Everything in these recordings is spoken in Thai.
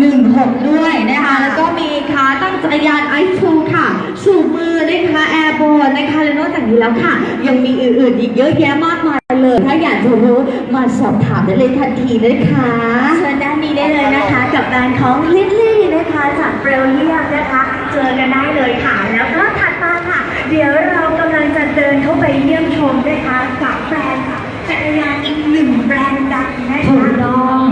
16 ด้วยนะคะ แล้วก็มีขาตั้งจักรยาน i2 ค่ะ สูบมือนะคะแอร์บอลนะคะ และนอกจากนี้แล้วค่ะ ยังมีอื่นๆอีกเยอะแยะมากมายเลย ถ้าอยากจะรู้มาสอบถามได้เลยทันทีนะคะเชิญด้านนี้ได้เลยนะคะ กับแบรนด์ของลิลลี่นะคะจากเบลเยียมนะคะ เจอกันได้เลยค่ะ แล้วก็ถัดมาค่ะ เดี๋ยวเรากำลังจะเดินเข้าไปเยี่ยมชมนะคะกับแบรนด์ค่ะจักรยานอีกหนึ่งแบรนด์ดังนะถูคะกต้อง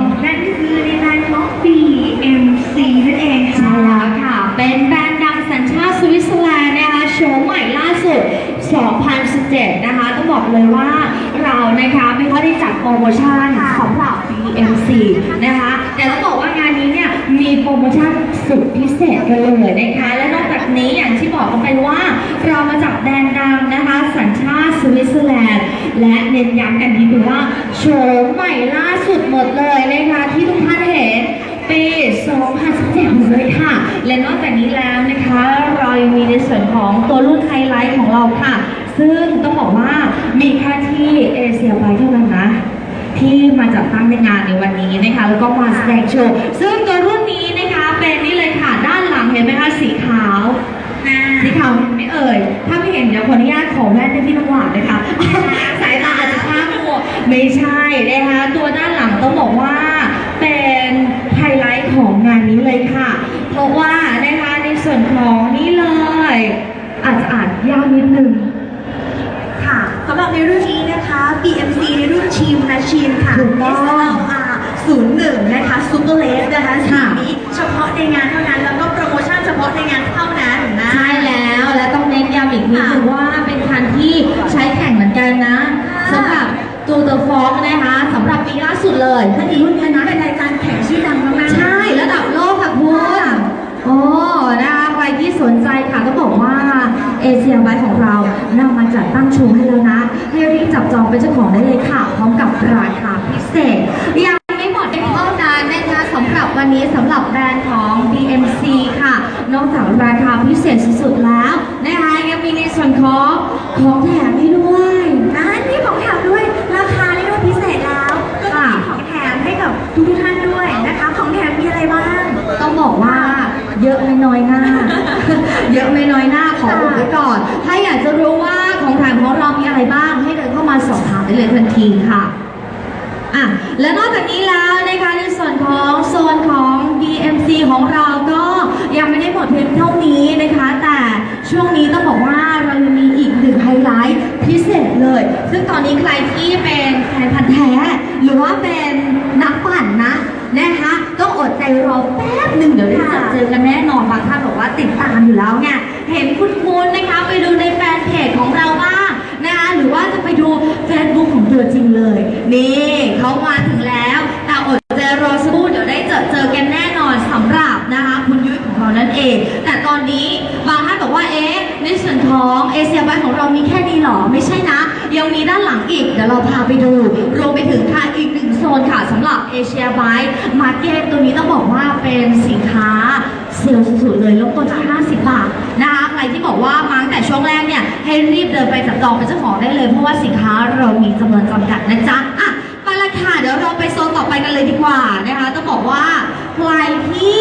นแบรนด์ดังสัญชาติสวิตเซอร์แลนด์นะคะโฉมใหม่ล่าสุด 2017 นะคะต้องบอกเลยว่าเรานะคะไม่ค่อยได้จัดโปรโมชั่นสำหรับ BMC นะคะ แต่ต้องบอกว่างานนี้เนี่ยมีโปรโมชั่นสุดพิเศษกันเลยนะคะ และนอกจากนี้อย่างที่บอกกันไปว่าเรามาจากแบรนด์ดังนะคะสัญชาติสวิตเซอร์แลนด์และเน้นย้ำกันทีนึงว่าโฉมใหม่ล่าสุดหมดเลยนะคะที่ทุกท่านเห็นปี 2017เลยค่ะ และนอกจากนี้แล้วนะคะเรายังมีในส่วนของตัวรุ่นไฮไลท์ของเราค่ะ ซึ่งต้องบอกว่ามีแค่ที่เอเชียไบเท่านั้นนะที่มาจัดตั้งในงานในวันนี้นะคะ แล้วก็มาแสดงโชว์ซึ่งตัวรุ่นนี้นะคะเป็นนี่เลยค่ะ ด้านหลังเห็นไหมคะสีขาวสีขาวเห็นไหมเอ่ย ถ้าไม่เห็นเดี๋ยวขออนุญาตขอแว่นให้พี่น้ำหวานเลยค่ะสายตาอาจจะข้างมัวไม่ใช่นะคะตัวด้านหลังต้องบอกว่าเป็นไฮไลท์ของงานนี้เลยค่ะ เพราะว่านะคะในส่วนของนี่เลย อาจจะอ่านยากนิดนึง ค่ะสำหรับในรุ่นนี้นะคะ BMC ใน รุ่นชีมนะชีมค่ะ ถูกต้อง SLR 01 นะคะซูเปอร์เลสนะคะสีค่ะนี้เฉพาะในงานเท่านั้นแล้วก็โปรโมชั่น องเป็นเจ้าของได้เลยค่ะ พร้อมกับราคาพิเศษ ยังไม่หมดเท่านั้นนะคะสำหรับวันนี้สำหรับแบรนด์ของ BMC ค่ะ นอกจากราคาพิเศษสุดๆแล้วนะคะยังมีในส่วนของของแถมให้ด้วยนะนี่ของแถมด้วยราคาเรียกว่าพิเศษแล้วก็จะมีของแถมให้กับทุกๆท่านด้วยนะคะ ของแถมมีอะไรบ้าง ต้องบอกว่า เยอะไม่น้อยหน้า เยอะไม่น้อยหน้าขออุบไว้ก่อน ถ้าอยากจะรู้ว่าของแถมของเรามีอะไรบ้าง ให้เดินเข้ามาสอบถามได้เลยทันทีค่ะอะ และนอกจากนี้แล้วนะคะในส่วนของโซนของ BMC ของเราก็ยังไม่ได้หมดเพียงเท่านี้นะคะ แต่ช่วงนี้ต้องบอกว่าเรายังมีอีกหนึ่งไฮไลท์พิเศษเลย ซึ่งตอนนี้ใครที่เป็นแฟนพันธ์แท้ หรือว่าเป็นนักปั่นนะนะคะต้องอดใจ รอแป๊บหนึ่งเดี๋ยวได้เจอเจอกันแน่นอนบางท่านบอกว่าติดตามอยู่แล้วไงเห็นคุณคุณนะคะไปดูในแฟนเพจของเราบ้างนะคะหรือว่าจะไปดูเฟซบุ๊กของตัวจริงเลย นี่เขามาถึงแล้ว แต่อดใจรอสักครู่เดี๋ยวได้เจอเจอกันแน่นอนสำหรับนะคะคุณยุ้ยของเรานั่นเอง แต่ตอนนี้บางท่านบอกว่าเอ๊ะในส่วนของเอเชียไบของเรามีแค่นี้หรอไม่ใช่นะ ยังมีด้านหลังอีกเดี๋ยวเราพาไปดูรวมไปถึงค่ะอีก โซนค่ะสำหรับเอเชียไบมาร์เก็ตตัวนี้ต้องบอกว่าเป็นสินค้าเซลล์สุดๆเลยลดต้นที่ 50 บาทนะคะใครที่บอกว่ามาตั้งแต่ช่วงแรกเนี่ยให้รีบเดินไปจับจองเป็นเจ้าของได้เลย เพราะว่าสินค้าเรามีจำนวนจำกัดนะจ๊ะอะไปละค่ะเดี๋ยวเราไปโซนต่อไปกันเลยดีกว่านะคะต้องบอกว่าใครที่